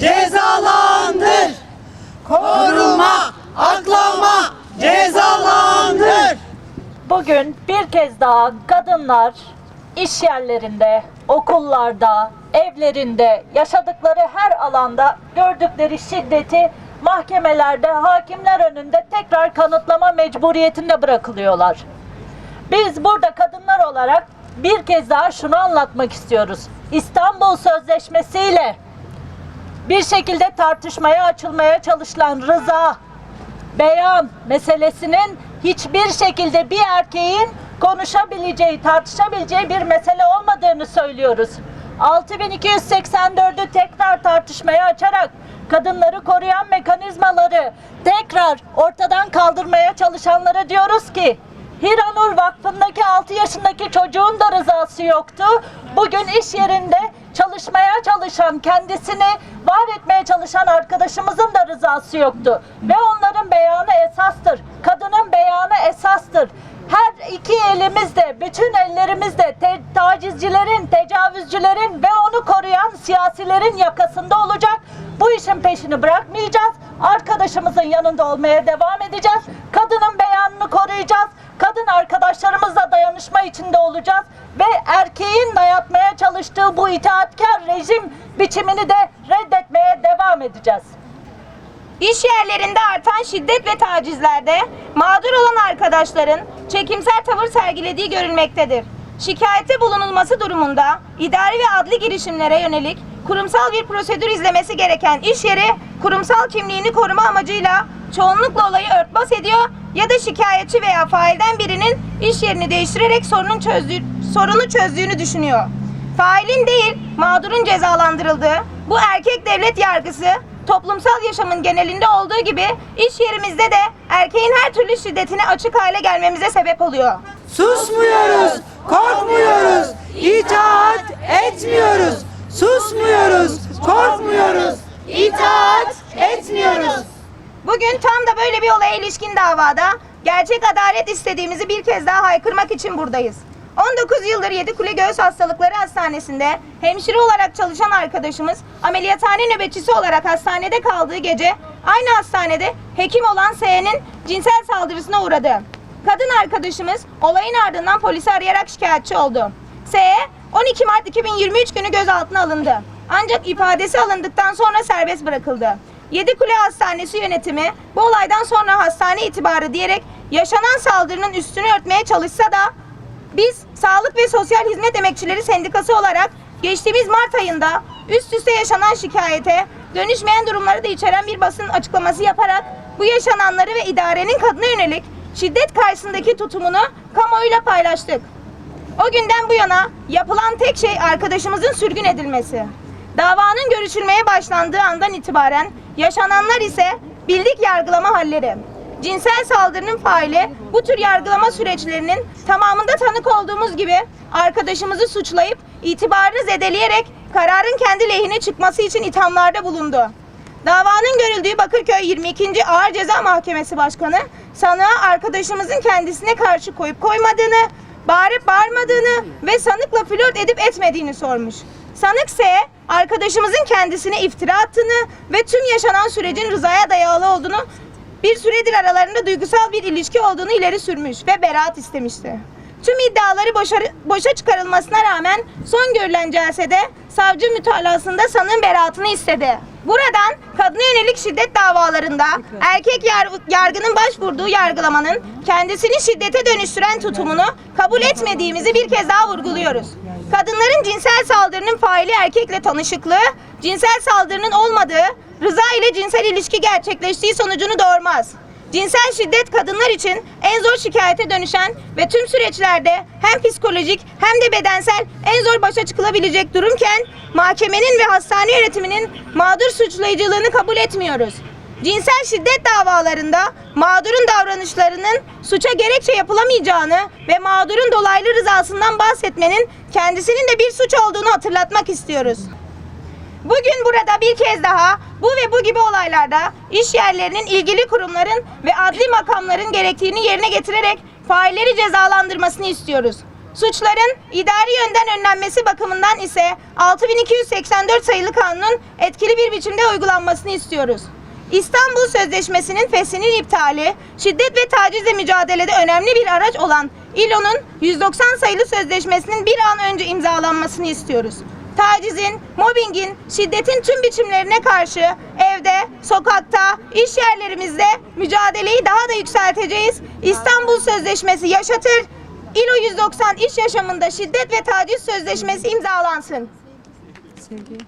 cezalandır. Koruma, aklama, cezalandır. Bugün bir kez daha kadınlar iş yerlerinde, okullarda, evlerinde, yaşadıkları her alanda gördükleri şiddeti mahkemelerde, hakimler önünde tekrar kanıtlama mecburiyetinde bırakılıyorlar. Biz burada kadınlar olarak bir kez daha şunu anlatmak istiyoruz. İstanbul Sözleşmesi ile bir şekilde tartışmaya açılmaya çalışılan rıza, beyan meselesinin hiçbir şekilde bir erkeğin konuşabileceği, tartışabileceği bir mesele olmadığını söylüyoruz. 6284'ü tekrar tartışmaya açarak kadınları koruyan mekanizmaları tekrar ortadan kaldırmaya çalışanlara diyoruz ki Hiranur Vakfı'ndaki 6 yaşındaki çocuğun da rızası yoktu. Bugün iş yerinde çalışmaya çalışan, kendisini var etmeye çalışan arkadaşımızın da rızası yoktu. Ve onların beyanı esastır. Kadının beyanı esastır. Her iki elimizde, bütün ellerimizde te- tacizcilerin, tecavüzcülerin ve onu koruyan siyasilerin yakasında olacak. Bu işin peşini bırakmayacağız. Arkadaşımızın yanında olmaya devam edeceğiz. Kadının beyanını koruyacağız. Kadın arkadaşlarımızla dayanışma içinde olacağız ve erkeğin dayatmaya çalıştığı bu itaatkar rejim biçimini de reddetmeye devam edeceğiz. İş yerlerinde artan şiddet ve tacizlerde mağdur olan arkadaşların çekimsel tavır sergilediği görülmektedir. Şikayette bulunulması durumunda idari ve adli girişimlere yönelik kurumsal bir prosedür izlemesi gereken iş yeri kurumsal kimliğini koruma amacıyla çoğunlukla olayı örtbas ediyor ya da şikayetçi veya failden birinin iş yerini değiştirerek sorunun çözdüğü, sorunu çözdüğünü düşünüyor. Failin değil, mağdurun cezalandırıldığı bu erkek devlet yargısı toplumsal yaşamın genelinde olduğu gibi iş yerimizde de erkeğin her türlü şiddetine açık hale gelmemize sebep oluyor. Susmuyoruz, korkmuyoruz, itaat etmiyoruz. Susmuyoruz, korkmuyoruz, itaat etmiyoruz. Bugün tam da böyle bir olaya ilişkin davada gerçek adalet istediğimizi bir kez daha haykırmak için buradayız. 19 yıldır Yedikule Göğüs Hastalıkları Hastanesi'nde hemşire olarak çalışan arkadaşımız ameliyathane nöbetçisi olarak hastanede kaldığı gece aynı hastanede hekim olan S'nin cinsel saldırısına uğradı. Kadın arkadaşımız olayın ardından polisi arayarak şikayetçi oldu. S 12 Mart 2023 günü gözaltına alındı. Ancak ifadesi alındıktan sonra serbest bırakıldı. Yedikule Hastanesi yönetimi bu olaydan sonra hastane itibarı diyerek yaşanan saldırının üstünü örtmeye çalışsa da biz Sağlık ve Sosyal Hizmet Emekçileri Sendikası olarak geçtiğimiz Mart ayında üst üste yaşanan şikayete dönüşmeyen durumları da içeren bir basın açıklaması yaparak bu yaşananları ve idarenin kadına yönelik şiddet karşısındaki tutumunu kamuoyuyla paylaştık. O günden bu yana yapılan tek şey arkadaşımızın sürgün edilmesi. Davanın görüşülmeye başlandığı andan itibaren yaşananlar ise bildik yargılama halleri. Cinsel saldırının faili bu tür yargılama süreçlerinin tamamında tanık olduğumuz gibi arkadaşımızı suçlayıp itibarını zedeleyerek kararın kendi lehine çıkması için ithamlarda bulundu. Davanın görüldüğü Bakırköy 22. Ağır Ceza Mahkemesi Başkanı sanığa arkadaşımızın kendisine karşı koyup koymadığını, bağırıp bağırmadığını ve sanıkla flört edip etmediğini sormuş. Sanık ise arkadaşımızın kendisine iftira attığını ve tüm yaşanan sürecin rızaya dayalı olduğunu bir süredir aralarında duygusal bir ilişki olduğunu ileri sürmüş ve beraat istemişti. Tüm iddiaları boşa, boşa çıkarılmasına rağmen son görülen celsede savcı mütalasında sanığın beraatını istedi. Buradan kadına yönelik şiddet davalarında erkek yar- yargının başvurduğu yargılamanın kendisini şiddete dönüştüren tutumunu kabul etmediğimizi bir kez daha vurguluyoruz. Kadınların cinsel saldırının faili erkekle tanışıklığı, cinsel saldırının olmadığı, rıza ile cinsel ilişki gerçekleştiği sonucunu doğurmaz. Cinsel şiddet kadınlar için en zor şikayete dönüşen ve tüm süreçlerde hem psikolojik hem de bedensel en zor başa çıkılabilecek durumken mahkemenin ve hastane yönetiminin mağdur suçlayıcılığını kabul etmiyoruz. Cinsel şiddet davalarında mağdurun davranışlarının suça gerekçe yapılamayacağını ve mağdurun dolaylı rızasından bahsetmenin kendisinin de bir suç olduğunu hatırlatmak istiyoruz. Bugün burada bir kez daha bu ve bu gibi olaylarda iş yerlerinin ilgili kurumların ve adli makamların gerektiğini yerine getirerek failleri cezalandırmasını istiyoruz. Suçların idari yönden önlenmesi bakımından ise 6284 sayılı kanunun etkili bir biçimde uygulanmasını istiyoruz. İstanbul Sözleşmesi'nin feshinin iptali, şiddet ve tacizle mücadelede önemli bir araç olan İLO'nun 190 sayılı sözleşmesinin bir an önce imzalanmasını istiyoruz. Tacizin, mobbingin, şiddetin tüm biçimlerine karşı evde, sokakta, iş yerlerimizde mücadeleyi daha da yükselteceğiz. İstanbul Sözleşmesi yaşatır. İLO 190 iş yaşamında şiddet ve taciz sözleşmesi imzalansın. Sevgi.